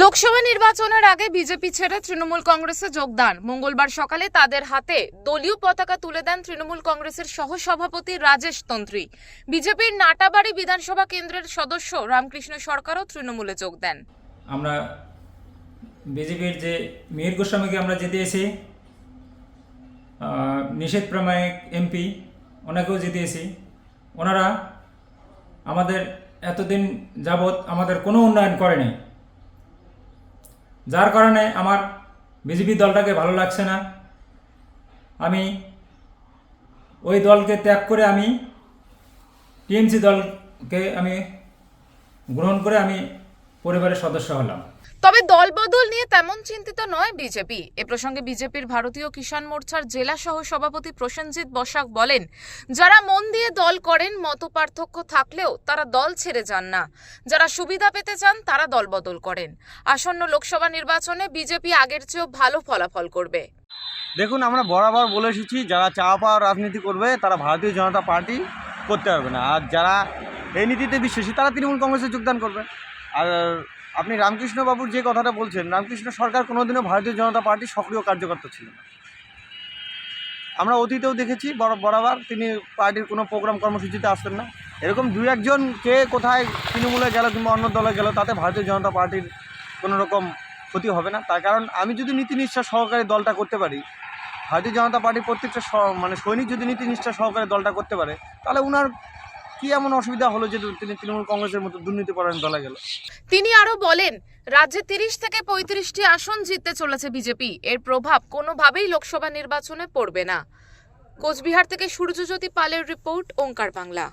লোকসভা নির্বাচনের আগে বিজেপি ছেড়ে তৃণমূল কংগ্রেসে যোগদান। মঙ্গলবার সকালে তাদের হাতে দলীয় পতাকা তুলে দেন তৃণমূল কংগ্রেসের সহসভাপতি রাজেশ তন্ত্রী। বিজেপির নাটাবাড়ি বিধানসভা কেন্দ্রের সদস্য রামকৃষ্ণ সরকারও তৃণমূলে যোগ দেন। আমরা বিজেপির যে মিহির গোস্বামীকে আমরা জিতিয়েছি নিষেধ প্রামাণিক এমপি, ওনাকেও জিতিয়েছি ওনারা আমাদের এতদিন যাবৎ আমাদের কোনো উন্নয়ন করেনি। যার কারণে আমার বিজেপি দলটাকে ভালো লাগছে না। আমি ওই দলকে ত্যাগ করে আমি টিএমসি দলকে আমি গ্রহণ করে আমি পরিবারের সদস্য হলাম। তবে দলবদল নিয়ে তেমন চিন্তিত নয় বিজেপি। এ প্রসঙ্গে বিজেপির ভারতীয় কিষাণ মোর্চার জেলা সহ সভাপতি প্রসেনজিৎ বসাক বলেন, যারা মন দিয়ে দল করেন মত পার্থক্য থাকলেও তারা দল ছেড়ে যান না। যারা সুবিধা পেতে চান, তারা দলবদল করেন। আসন্ন লোকসভা নির্বাচনে বিজেপি আগের চেয়েও ভালো ফলাফল করবে। দেখুন, আমরা বরাবর বলে এসেছি, যারা চা পাওয়া রাজনীতি করবে, তারা ভারতীয় জনতা পার্টি করতে পারবে না। আর যারা এই নীতিতে বিশ্বাসী, তারা তৃণমূল কংগ্রেসে যোগদান করবে। আর আপনি রামকৃষ্ণ বাবুর যে কথাটা বলছেন, রামকৃষ্ণ সরকার কোনোদিনও ভারতীয় জনতা পার্টি সক্রিয় কার্যকর্তা ছিল না। আমরা অতীতেও দেখেছি বর- বরাবর তিনি পার্টির কোনো প্রোগ্রাম কর্মসূচিতে আসতেন না। এরকম দু একজন কে কোথায় তৃণমূলে গেল কিংবা অন্য দলে গেল, তাতে ভারতীয় জনতা পার্টির কোনো রকম ক্ষতি হবে না। তার কারণ আমি যদি নীতি নিষ্ঠা সহকারে দলটা করতে পারি, ভারতীয় জনতা পার্টির প্রত্যেকটা মানে সৈনিক যদি নীতি নিষ্ঠা সহকারে দলটা করতে পারে, তাহলে উনার কি এমন অসুবিধা হলো যে তিনি তৃণমূল কংগ্রেসের মতো দুর্নীতি পরায়ণ দলে গেল? তিনি আরও বলেন, রাজ্যে তিরিশ থেকে পঁয়ত্রিশটি আসন জিততে চলেছে বিজেপি। এর প্রভাব কোনোভাবেই লোকসভা নির্বাচনে পড়বে না। কোচবিহার থেকে সূর্যজ্যোতি পালের রিপোর্ট, ওঙ্কার বাংলা।